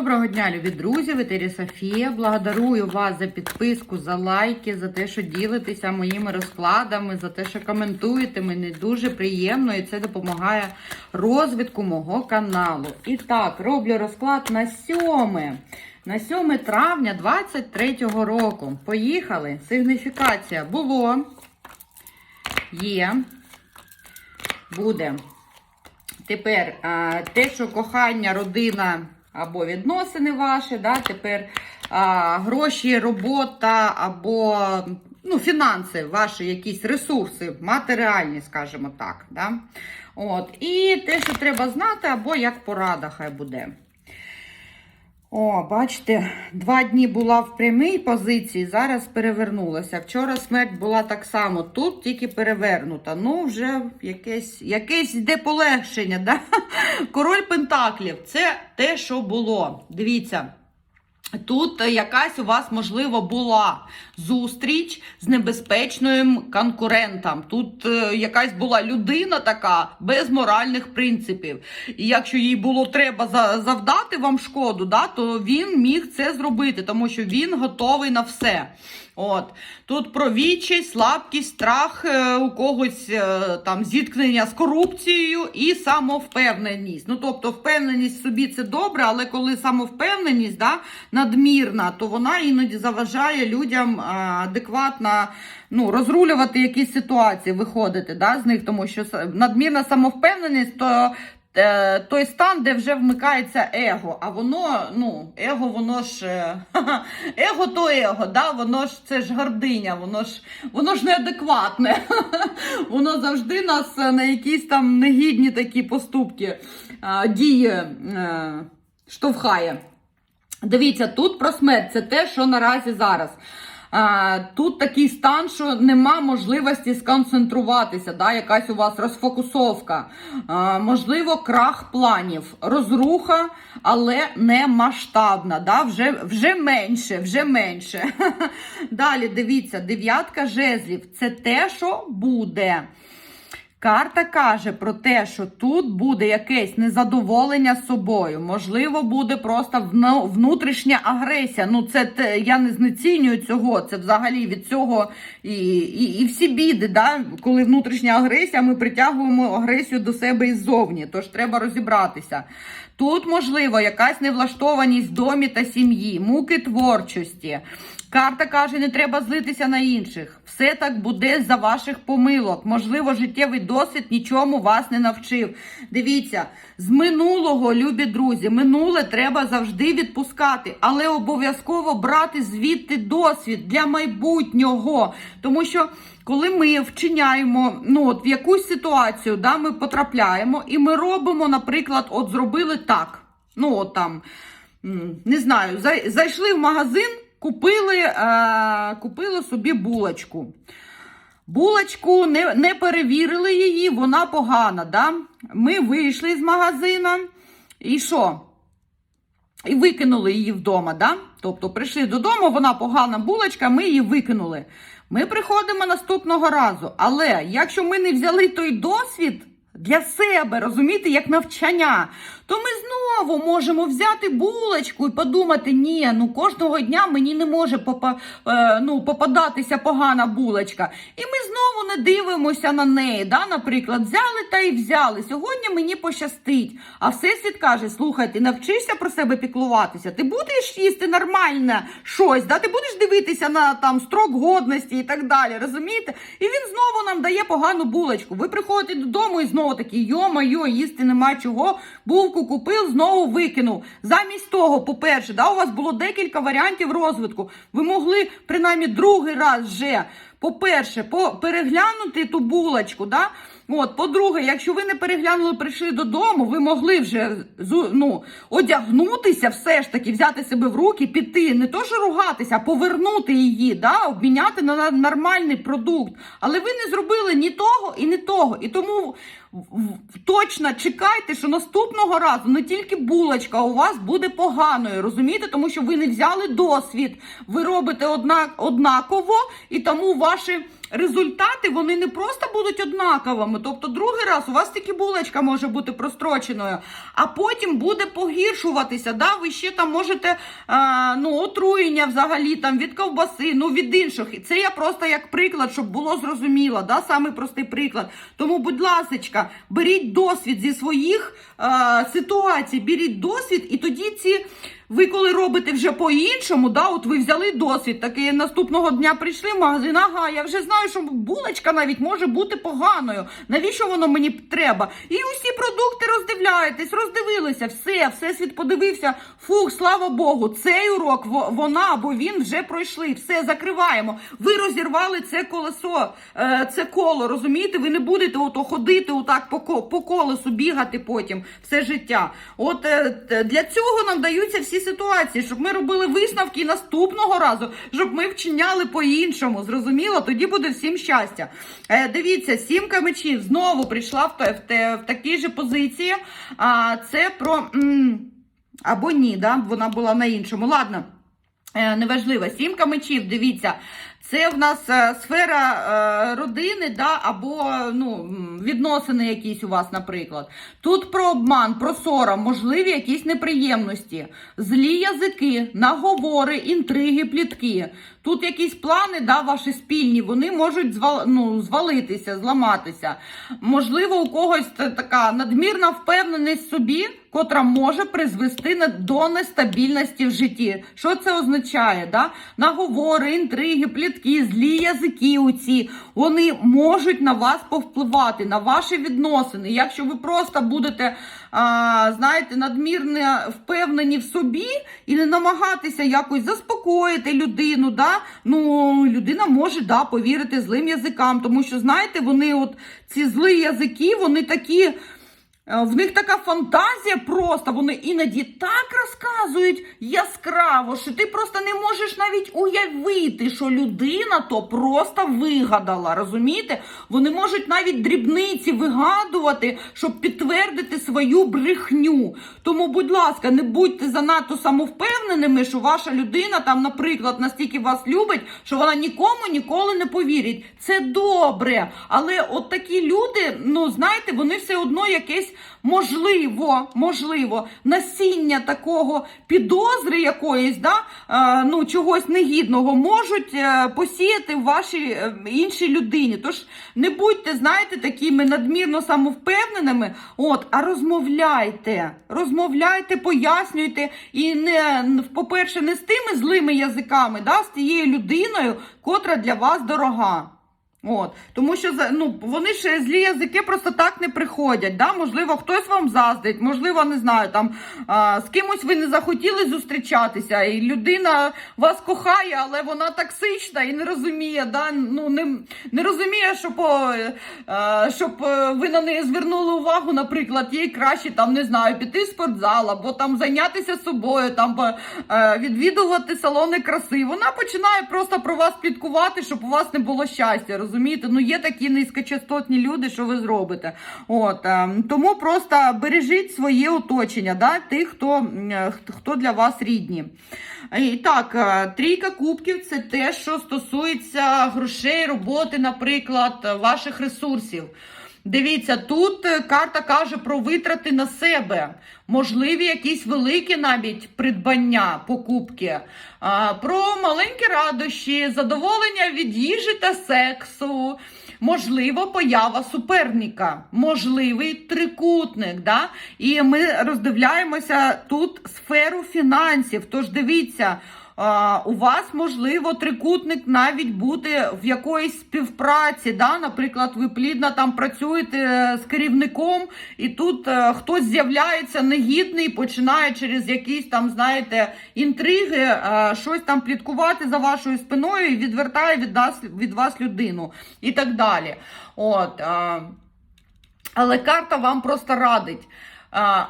Доброго дня, любі друзі! В етері Софія. Благодарую вас за підписку, за лайки, за те, що ділитеся моїми розкладами, за те, що коментуєте. Мені дуже приємно і це допомагає розвитку мого каналу. І так, роблю розклад на 7. На 7 травня 23 року. Поїхали. Сигніфікація було, є, буде. Тепер те, що кохання, родина або відносини ваші, да, тепер а, гроші, робота або ну, фінанси, ваші якісь ресурси, матеріальні, скажімо так. Да? От. І те, що треба знати, або як порада, хай буде. О, бачите, два дні була в прямій позиції, зараз перевернулася. Вчора смерть була так само, тут тільки перевернута. Ну, вже якесь якесь йде полегшення. Да? Король Пентаклів це те, що було. Дивіться. Тут якась у вас, можливо, була зустріч з небезпечним конкурентом. Тут е, якась була людина така без моральних принципів. І якщо їй було треба за- завдати вам шкоду, да, то він міг це зробити, тому що він готовий на все. От тут про відчай, слабкість, страх е, у когось е, там зіткнення з корупцією і самовпевненість. Ну тобто, впевненість в собі це добре, але коли самовпевненість да, надмірна, то вона іноді заважає людям адекватно ну, розрулювати якісь ситуації, виходити да, з них, тому що надмірна самовпевненість то. Е, Той стан, де вже вмикається его, а воно, ну, его, воно ж е, его то его, да, воно ж це ж гординя, воно ж воно ж неадекватне. Воно завжди нас е, на якісь там негідні такі поступки е, штовхає. Дивіться, тут про смерть це те, що наразі зараз. А, тут такий стан, що нема можливості сконцентруватися, да, якась у вас розфокусовка. Можливо, крах планів, розруха, але не масштабна. Да, вже, вже менше, вже менше. Далі дивіться, дев'ятка жезлів це те, що буде. Карта каже про те, що тут буде якесь незадоволення собою. Можливо, буде просто внутрішня агресія. Ну, це те, я не знецінюю цього. Це взагалі від цього і, і, і всі біди. Да? Коли внутрішня агресія, ми притягуємо агресію до себе іззовні. Тож треба розібратися. Тут, можливо, якась невлаштованість в домі та сім'ї, муки творчості. Карта каже, не треба злитися на інших. Все так буде за ваших помилок. Можливо, життєвий досвід нічому вас не навчив. Дивіться, з минулого, любі друзі, минуле треба завжди відпускати, але обов'язково брати звідти досвід для майбутнього. Тому що коли ми вчиняємо ну, от в якусь ситуацію, да, ми потрапляємо, і ми робимо, наприклад, от зробили так. Ну, от там, не знаю, зайшли в магазин, купили, е, купили собі булочку. Булочку не, не перевірили її, вона погана. Да? Ми вийшли з магазина і що? І викинули її вдома. Да? Тобто прийшли додому, вона погана булочка, ми її викинули. Ми приходимо наступного разу. Але якщо ми не взяли той досвід для себе, розумієте, як навчання, то ми знову можемо взяти булочку і подумати, ні, ну кожного дня мені не може попа, е, ну, попадатися погана булочка. І ми знову не дивимося на неї. Да? Наприклад, взяли та й взяли. Сьогодні мені пощастить. А всесвіт каже: слухай, ти навчишся про себе піклуватися, ти будеш їсти нормальне щось, да? ти будеш дивитися на там строк годності і так далі. Розумієте? І він знову нам дає погану булочку. Ви приходите додому і знову такі, йо-майо, їсти нема чого. Булку купив, знову викинув. Замість того, по-перше, да, у вас було декілька варіантів розвитку. Ви могли принаймні другий раз вже. По-перше, по переглянути ту булочку, да? От, по-друге, якщо ви не переглянули, прийшли додому, ви могли вже ну, одягнутися, все ж таки, взяти себе в руки, піти, не то що ругатися, а повернути її, да? обміняти на нормальний продукт. Але ви не зробили ні того і ні того. І тому точно чекайте, що наступного разу не тільки булочка у вас буде поганою, розумієте? Тому що ви не взяли досвід. Ви робите однак, однаково, і тому ваші результати вони не просто будуть однаковими. Тобто, другий раз у вас тільки булочка може бути простроченою, а потім буде погіршуватися. Да? Ви ще там можете а, ну, отруєння взагалі там від ковбаси, ну від інших. І Це я просто як приклад, щоб було зрозуміло. Да? Самий простий приклад. Тому, будь ласка, беріть досвід зі своїх а, ситуацій, беріть досвід, і тоді ці. Ви коли робите вже по-іншому, да, от ви взяли досвід, такий наступного дня прийшли в магазин, ага, я вже знаю, що булочка навіть може бути поганою. Навіщо воно мені треба? І усі продукти роздивляєтесь, роздивилися, все, всесвіт подивився. Фух, слава Богу, цей урок вона або він вже пройшли. Все, закриваємо. Ви розірвали це колесо, е, це коло, розумієте? Ви не будете ото ходити отак по колесу, бігати потім все життя. От е, для цього нам даються всі ситуації, щоб ми робили висновки наступного разу, щоб ми вчиняли по-іншому. Зрозуміло? Тоді буде всім щастя. Е, дивіться, сімка мечів знову прийшла в, в, в такій же позиції. А, це про. м, або ні, да? вона була на іншому. Ладно. Е, Неважливо, сімка мечів, дивіться, це в нас е, сфера е, родини, да, або ну, відносини якісь у вас, наприклад. Тут про обман, про сором, можливі якісь неприємності, злі язики, наговори, інтриги, плітки. Тут якісь плани, да, ваші спільні, вони можуть звал, ну, звалитися, зламатися. Можливо, у когось така надмірна впевненість собі, котра може призвести до нестабільності в житті. Що це означає? Да? Наговори, інтриги, плітки, злі язики оці, вони можуть на вас повпливати, на ваші відносини. Якщо ви просто будете, а, знаєте, надмірно впевнені в собі і не намагатися якось заспокоїти людину, да? ну, людина може да, повірити злим язикам, тому що, знаєте, вони от ці злі язики, вони такі. Е, В них така фантазія просто, вони іноді так розказують яскраво, що ти просто не можеш навіть уявити, що людина то просто вигадала. Розумієте? Вони можуть навіть дрібниці вигадувати, щоб підтвердити свою брехню. Тому, будь ласка, не будьте занадто самовпевненими, що ваша людина там, наприклад, настільки вас любить, що вона нікому ніколи не повірить. Це добре. Але от такі люди, ну знаєте, вони все одно якесь можливо, можливо, насіння такого підозри якоїсь, да, е, ну чогось негідного можуть е, посіяти в вашій е, іншій людині. Тож не будьте, знаєте, такими надмірно самовпевненими. От, а розмовляйте, розмовляйте, пояснюйте і не по-перше, не з тими злими язиками, да, з тією людиною, котра для вас дорога. От, тому що ну, вони ж злі язики просто так не приходять. Да? Можливо, хтось вам заздрить, можливо, не знаю, там а, з кимось ви не захотіли зустрічатися, і людина вас кохає, але вона токсична і не розуміє, да? ну, не, не розуміє, е, щоб е, ви на неї звернули увагу, наприклад, їй краще там не знаю, піти в спортзал, або там зайнятися собою, там е, відвідувати салони краси. Вона починає просто про вас пліткувати, щоб у вас не було щастя. Розумієте? Ну є такі низькочастотні люди, що ви зробите. От е, тому просто бережіть своє оточення, да, тих, хто, е, хто- хто для вас рідні. І так, е, трійка кубків це те, що стосується грошей, роботи, наприклад, ваших ресурсів. Дивіться, тут е, карта каже про витрати на себе, можливі якісь великі навіть придбання, покупки, про маленькі радощі, задоволення від їжі та сексу, можливо, поява суперника, можливий трикутник. Да? І ми роздивляємося тут сферу фінансів. Тож дивіться. У вас можливо трикутник навіть бути в якоїсь співпраці. Да? Наприклад, ви плідно там працюєте е, з керівником, і тут е, хтось з'являється негідний, починає через якісь там, знаєте, інтриги е, щось там пліткувати за вашою спиною і відвертає від вас, від вас людину і так далі. От, але карта вам просто радить.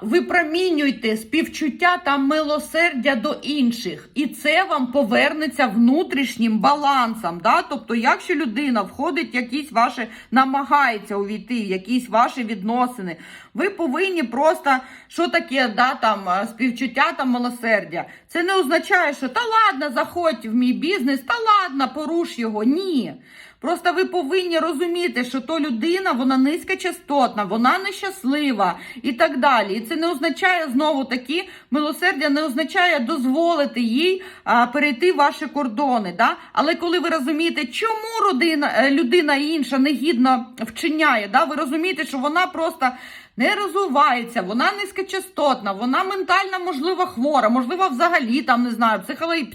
Випромінюйте співчуття та милосердя до інших, і це вам повернеться внутрішнім балансом. Да? Тобто, якщо людина входить в якісь ваші, намагається увійти в якісь ваші відносини, ви повинні просто що таке да, там, співчуття та милосердя. Це не означає, що та ладно, заходь в мій бізнес, та ладно, поруш його. Ні. Просто ви повинні розуміти, що то людина, вона низькочастотна, вона нещаслива і так далі. І це не означає знову таки, милосердя не означає дозволити їй а, перейти ваші кордони. Да? Але коли ви розумієте, чому родина, е, людина інша негідно вчиняє, да? ви розумієте, що вона просто не розвивається, вона низькочастотна, вона ментально, можливо, хвора, можливо, взагалі там не знаю,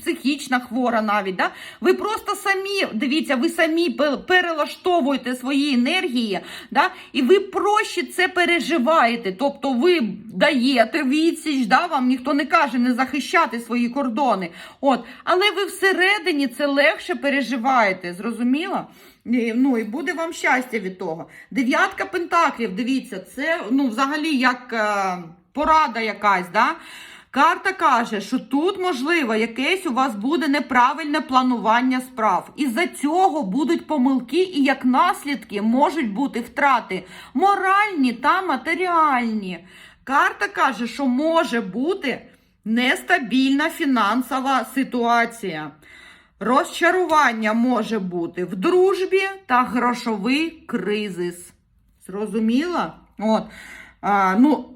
психічна хвора навіть. Да? Ви просто самі дивіться, ви самі перелаштовуєте свої енергії, да? і ви проще це переживаєте. Тобто ви даєте відсіч, да? вам ніхто не каже не захищати свої кордони. От, але ви всередині це легше переживаєте, зрозуміло? Ну і буде вам щастя від того. Дев'ятка пентаклів, дивіться, це ну, взагалі як е, порада якась. да? Карта каже, що тут, можливо, якесь у вас буде неправильне планування справ. Із-за цього будуть помилки, і як наслідки можуть бути втрати моральні та матеріальні. Карта каже, що може бути нестабільна фінансова ситуація. Розчарування може бути в дружбі та грошовий кризис. Зрозуміла? От. А, ну,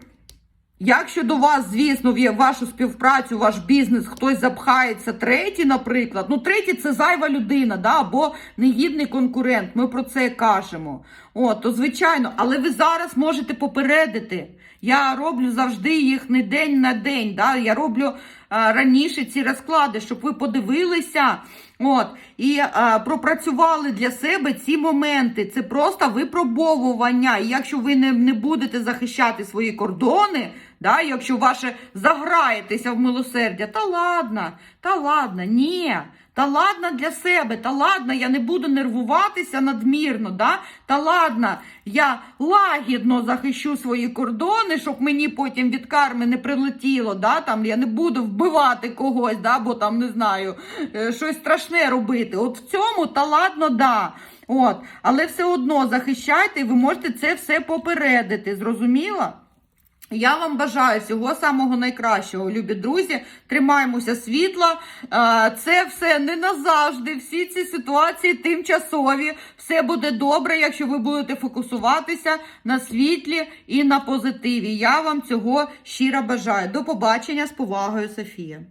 Якщо до вас, звісно, в вашу співпрацю, ваш бізнес, хтось запхається третій, наприклад, ну третій це зайва людина, да, або негідний конкурент. Ми про це кажемо. О, то звичайно, але ви зараз можете попередити. Я роблю завжди їх не день на день. Да? Я роблю а, раніше ці розклади, щоб ви подивилися. От, і а, пропрацювали для себе ці моменти. Це просто випробовування. І якщо ви не, не будете захищати свої кордони, да, якщо ваше заграєтеся в милосердя, та ладно, та ладно, ні. Та ладно для себе, та ладно, я не буду нервуватися надмірно, да? та ладно, я лагідно захищу свої кордони, щоб мені потім від карми не прилетіло, да? там, я не буду вбивати когось, да? бо там не знаю, е, щось страшне робити. От в цьому та ладно, да. От. Але все одно захищайте, ви можете це все попередити. Зрозуміло? Я вам бажаю всього самого найкращого, любі друзі. Тримаємося світла. Е, Це все не назавжди. Всі ці ситуації тимчасові. Все буде добре, якщо ви будете фокусуватися на світлі і на позитиві. Я вам цього щиро бажаю. До побачення з повагою, Софія.